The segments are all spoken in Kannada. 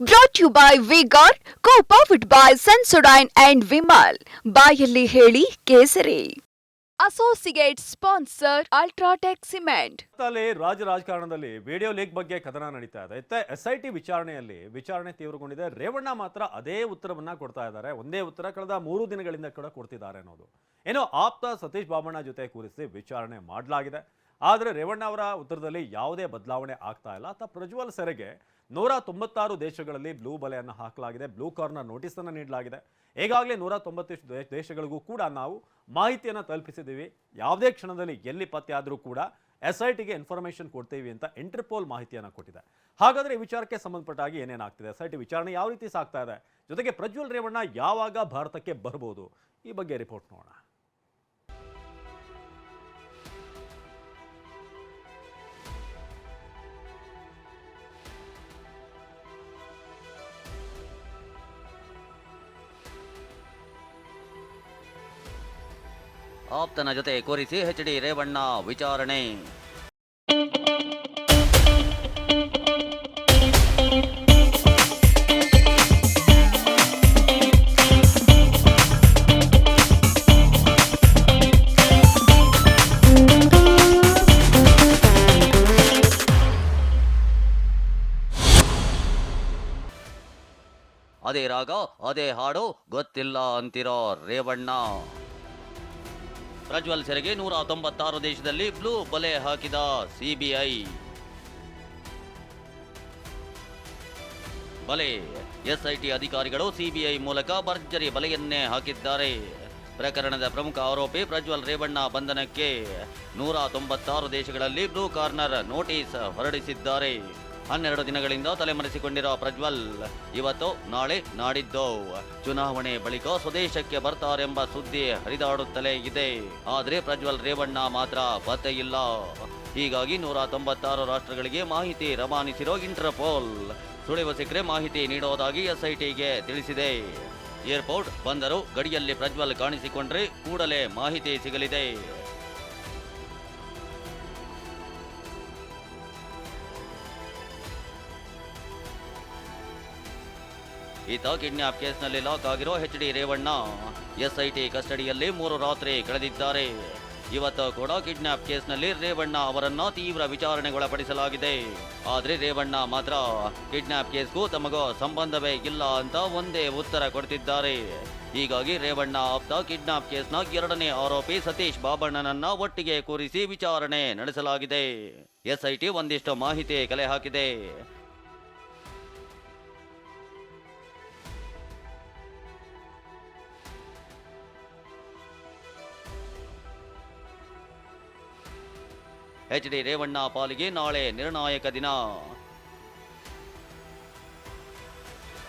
Brought you by vigour co powered by Sensodyne and Vimal ಬಾಯಲ್ಲಿ ಹೇಳಿ ಕೇಸರಿ. ಅಸೋಸಿಯೇಟ್ ಸ್ಪಾನ್ಸರ್ ಅಲ್ಟ್ರಾಟೆಕ್ ಸಿಮೆಂಟ್ ರಾಜ್ಯ ರಾಜಕಾರಣದಲ್ಲಿ ವಿಡಿಯೋ ಲೀಕ್ ಬಗ್ಗೆ ಕದನ ನಡೀತಾ ಇದೆ. ಎಸ್ ಐ ಟಿ ವಿಚಾರಣೆಯಲ್ಲಿ ವಿಚಾರಣೆ ತೀವ್ರಗೊಂಡಿದೆ. ರೇವಣ್ಣ ಮಾತ್ರ ಅದೇ ಉತ್ತರವನ್ನ ಕೊಡ್ತಾ ಇದ್ದಾರೆ. ಒಂದೇ ಉತ್ತರ ಕಳೆದ ಮೂರು ದಿನಗಳಿಂದ ಕೂಡ ಕೊಡ್ತಿದ್ದಾರೆ ಅನ್ನೋದು. ಏನೋ ಆಪ್ತ ಸತೀಶ್ ಬಾಬಣ್ಣ ಜೊತೆ ಕೂರಿಸಿ ವಿಚಾರಣೆ ಮಾಡಲಾಗಿದೆ. ಆದರೆ ರೇವಣ್ಣ ಅವರ ಉತ್ತರದಲ್ಲಿ ಯಾವುದೇ ಬದಲಾವಣೆ ಆಗ್ತಾ ಇಲ್ಲ. ಅಥವಾ ಪ್ರಜ್ವಲ್ ಸೆರೆಗೆ ನೂರ ತೊಂಬತ್ತಾರು ದೇಶಗಳಲ್ಲಿ ಬ್ಲೂ ಬಲೆಯನ್ನು ಹಾಕಲಾಗಿದೆ. ಬ್ಲೂ ಕಾರ್ನರ್ ನೋಟಿಸ್ ಅನ್ನು ನೀಡಲಾಗಿದೆ. ಈಗಾಗಲೇ ನೂರ ತೊಂಬತ್ತಿಷ್ಟು ದೇಶಗಳಿಗೂ ಕೂಡ ನಾವು ಮಾಹಿತಿಯನ್ನು ತಲುಪಿಸಿದ್ದೀವಿ. ಯಾವುದೇ ಕ್ಷಣದಲ್ಲಿ ಎಲ್ಲಿ ಪತ್ತೆ ಆದರೂ ಕೂಡ ಎಸ್ ಐ ಟಿಗೆ ಇನ್ಫಾರ್ಮೇಷನ್ ಕೊಡ್ತೀವಿ ಅಂತ ಇಂಟರ್ಪೋಲ್ ಮಾಹಿತಿಯನ್ನು ಕೊಟ್ಟಿದೆ. ಹಾಗಾದರೆ ಈ ವಿಚಾರಕ್ಕೆ ಸಂಬಂಧಪಟ್ಟಾಗಿ ಏನೇನಾಗ್ತಿದೆ? ಎಸ್ ಐ ಟಿ ವಿಚಾರಣೆ ಯಾವ ರೀತಿ ಸಾಗ್ತಾ ಇದೆ? ಜೊತೆಗೆ ಪ್ರಜ್ವಲ್ ರೇವಣ್ಣ ಯಾವಾಗ ಭಾರತಕ್ಕೆ ಬರ್ಬೋದು? ಈ ಬಗ್ಗೆ ರಿಪೋರ್ಟ್ ನೋಡೋಣ. ಆಪ್ತನ ಜೊತೆ ಕೂರಿಸಿ ಎಚ್ ಡಿ ರೇವಣ್ಣ ವಿಚಾರಣೆ. ಅದೇ ರಾಗ ಅದೇ ಹಾಡು ಗೊತ್ತಿಲ್ಲ ಅಂತಿರೋ ರೇವಣ್ಣ? ಪ್ರಜ್ವಲ್ ಸೆರೆಗೆ ನೂರ ತೊಂಬತ್ತಾರು ದೇಶದಲ್ಲಿ ಬ್ಲೂ ಬಲೆ ಹಾಕಿದ ಸಿಬಿಐ. ಬಲೆ, ಎಸ್ಐಟಿ ಅಧಿಕಾರಿಗಳು ಸಿಬಿಐ ಮೂಲಕ ಭರ್ಜರಿ ಬಲೆಯನ್ನೇ ಹಾಕಿದ್ದಾರೆ. ಪ್ರಕರಣದ ಪ್ರಮುಖ ಆರೋಪಿ ಪ್ರಜ್ವಲ್ ರೇವಣ್ಣ ಬಂಧನಕ್ಕೆ ನೂರ ತೊಂಬತ್ತಾರು ದೇಶಗಳಲ್ಲಿ ಬ್ಲೂ ಕಾರ್ನರ್ ನೋಟಿಸ್ ಹೊರಡಿಸಿದ್ದಾರೆ. ಹನ್ನೆರಡು ದಿನಗಳಿಂದ ತಲೆಮರೆಸಿಕೊಂಡಿರೋ ಪ್ರಜ್ವಲ್, ಇವತ್ತು ನಾಳೆ ನಾಡಿದ್ದು. ಚುನಾವಣೆ ಬಳಿಕ ಸ್ವದೇಶಕ್ಕೆ ಬರ್ತಾರೆಂಬ ಸುದ್ದಿ ಹರಿದಾಡುತ್ತಲೇ ಇದೆ. ಆದರೆ ಪ್ರಜ್ವಲ್ ರೇವಣ್ಣ ಮಾತ್ರ ಪತ್ತೆ ಇಲ್ಲ ಹೀಗಾಗಿ ನೂರ ತೊಂಬತ್ತಾರು ರಾಷ್ಟ್ರಗಳಿಗೆ ಮಾಹಿತಿ ರವಾನಿಸಿರೋ ಇಂಟರ್ಪೋಲ್. ಸುಳಿವು ಸಿಕ್ಕರೆ ಮಾಹಿತಿ ನೀಡೋದಾಗಿ ಎಸ್ಐಟಿಗೆ ತಿಳಿಸಿದೆ. ಏರ್ಪೋರ್ಟ್ ಬಂದರು ಗಡಿಯಲ್ಲಿ ಪ್ರಜ್ವಲ್ ಕಾಣಿಸಿಕೊಂಡ್ರೆ ಕೂಡಲೇ ಮಾಹಿತಿ ಸಿಗಲಿದೆ. ಈತ ಕಿಡ್ನ್ಯಾಪ್ ಕೇಸ್ನಲ್ಲಿ ಲಾಕ್ ಆಗಿರೋ ಎಚ್ ಡಿ ರೇವಣ್ಣ ಎಸ್ಐಟಿ ಕಸ್ಟಡಿಯಲ್ಲಿ ಮೂರು ರಾತ್ರಿ ಕಳೆದಿದ್ದಾರೆ. ಇವತ್ತು ಕೂಡ ಕಿಡ್ನಾಪ್ ಕೇಸ್ನಲ್ಲಿ ರೇವಣ್ಣ ಅವರನ್ನು ತೀವ್ರ ವಿಚಾರಣೆಗೊಳಪಡಿಸಲಾಗಿದೆ. ಆದರೆ ರೇವಣ್ಣ ಮಾತ್ರ ಕಿಡ್ನಾಪ್ ಕೇಸ್ಗೂ ತಮಗೂ ಸಂಬಂಧವೇ ಇಲ್ಲ ಅಂತ ಒಂದೇ ಉತ್ತರ ಕೊಡ್ತಿದ್ದಾರೆ. ಹೀಗಾಗಿ ರೇವಣ್ಣ ಆಪ್ತ ಕಿಡ್ನಾಪ್ ಕೇಸ್ನ ಎರಡನೇ ಆರೋಪಿ ಸತೀಶ್ ಬಾಬಣ್ಣನನ್ನ ಒಟ್ಟಿಗೆ ಕೂರಿಸಿ ವಿಚಾರಣೆ ನಡೆಸಲಾಗಿದೆ. ಎಸ್ಐಟಿ ಒಂದಿಷ್ಟು ಮಾಹಿತಿ ಕಲೆ ಹಾಕಿದೆ. ಎಚ್ ಡಿ ರೇವಣ್ಣ ಪಾಲಿಗೆ ನಾಳೆ ನಿರ್ಣಾಯಕ ದಿನ.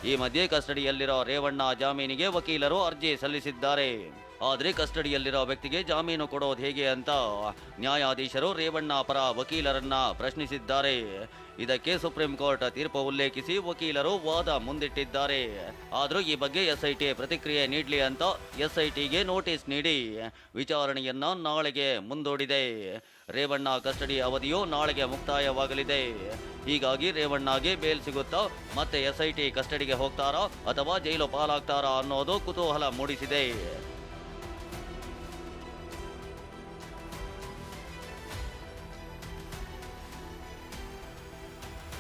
ಈ ಮಧ್ಯೆ ಕಸ್ಟಡಿಯಲ್ಲಿರೋ ರೇವಣ್ಣ ಜಾಮೀನಿಗೆ ವಕೀಲರು ಅರ್ಜಿ ಸಲ್ಲಿಸಿದ್ದಾರೆ. ಆದರೆ ಕಸ್ಟಡಿಯಲ್ಲಿರೋ ವ್ಯಕ್ತಿಗೆ ಜಾಮೀನು ಕೊಡೋದು ಹೇಗೆ ಅಂತ ನ್ಯಾಯಾಧೀಶರು ರೇವಣ್ಣ ಪರ ವಕೀಲರನ್ನ ಪ್ರಶ್ನಿಸಿದ್ದಾರೆ. ಇದಕ್ಕೆ ಸುಪ್ರೀಂ ಕೋರ್ಟ್ ತೀರ್ಪು ಉಲ್ಲೇಖಿಸಿ ವಕೀಲರು ವಾದ ಮುಂದಿಟ್ಟಿದ್ದಾರೆ. ಆದರೂ ಈ ಬಗ್ಗೆ ಎಸ್ಐಟಿ ಪ್ರತಿಕ್ರಿಯೆ ನೀಡಲಿ ಅಂತ ಎಸ್ಐಟಿಗೆ ನೋಟಿಸ್ ನೀಡಿ ವಿಚಾರಣೆಯನ್ನ ನಾಳೆಗೆ ಮುಂದೂಡಿದೆ. ರೇವಣ್ಣ ಕಸ್ಟಡಿ ಅವಧಿಯು ನಾಳೆಗೆ ಮುಕ್ತಾಯವಾಗಲಿದೆ. ಹೀಗಾಗಿ ರೇವಣ್ಣಗೆ ಬೇಲ್ ಸಿಗುತ್ತಾ ಮತ್ತೆ ಎಸ್ಐಟಿ ಕಸ್ಟಡಿಗೆ ಹೋಗ್ತಾರಾ ಅಥವಾ ಜೈಲು ಪಾಲಾಗ್ತಾರಾ ಅನ್ನೋದು ಕುತೂಹಲ ಮೂಡಿಸಿದೆ.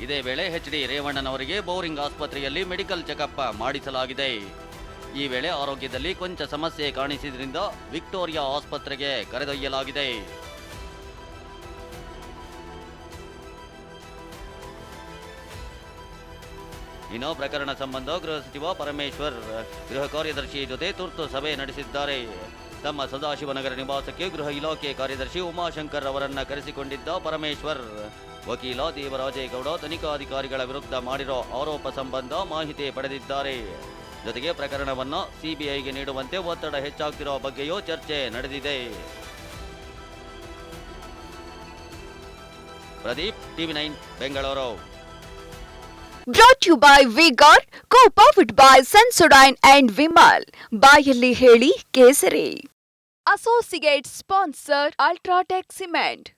ಇದೇ ವೇಳೆ ಎಚ್ ಡಿ ರೇವಣ್ಣನವರಿಗೆ ಬೋರಿಂಗ್ ಆಸ್ಪತ್ರೆಯಲ್ಲಿ ಮೆಡಿಕಲ್ ಚೆಕಪ್ ಮಾಡಿಸಲಾಗಿದೆ. ಈ ವೇಳೆ ಆರೋಗ್ಯದಲ್ಲಿ ಕೊಂಚ ಸಮಸ್ಯೆ ಕಾಣಿಸಿದ್ರಿಂದ ವಿಕ್ಟೋರಿಯಾ ಆಸ್ಪತ್ರೆಗೆ ಕರೆದೊಯ್ಯಲಾಗಿದೆ. ಇನ್ನು ಪ್ರಕರಣ ಸಂಬಂಧ ಗೃಹ ಸಚಿವ ಪರಮೇಶ್ವರ್, ಗೃಹ ಕಾರ್ಯದರ್ಶಿ ಜೊತೆ ತುರ್ತು ಸಭೆ ನಡೆಸಿದ್ದಾರೆ. ತಮ್ಮ ಸದಾಶಿವನಗರ ನಿವಾಸಕ್ಕೆ ಗೃಹ ಇಲಾಖೆ ಕಾರ್ಯದರ್ಶಿ ಉಮಾಶಂಕರ್ ಅವರನ್ನ ಕರೆಸಿಕೊಂಡಿದ್ದ ಪರಮೇಶ್ವರ್. ವಕೀಲ ದೇವರಾಜೇಗೌಡ ತನಿಖಾಧಿಕಾರಿಗಳ ವಿರುದ್ಧ ಮಾಡಿರೋ ಆರೋಪ ಸಂಬಂಧ ಮಾಹಿತಿ ಪಡೆದಿದ್ದಾರೆ. ಜೊತೆಗೆ ಪ್ರಕರಣವನ್ನು ಸಿಬಿಐಗೆ ನೀಡುವಂತೆ ಒತ್ತಡ ಹೆಚ್ಚಾಗ್ತಿರೋ ಬಗ್ಗೆಯೂ ಚರ್ಚೆ ನಡೆದಿದೆ. Pradeep TV nine, Bengaluru. Brought you by vigour powered by Sensodyne and Vimal ಬಾಯಲ್ಲಿ ಹೇಳಿ ಕೇಸರಿ. Associate sponsor UltraTech cement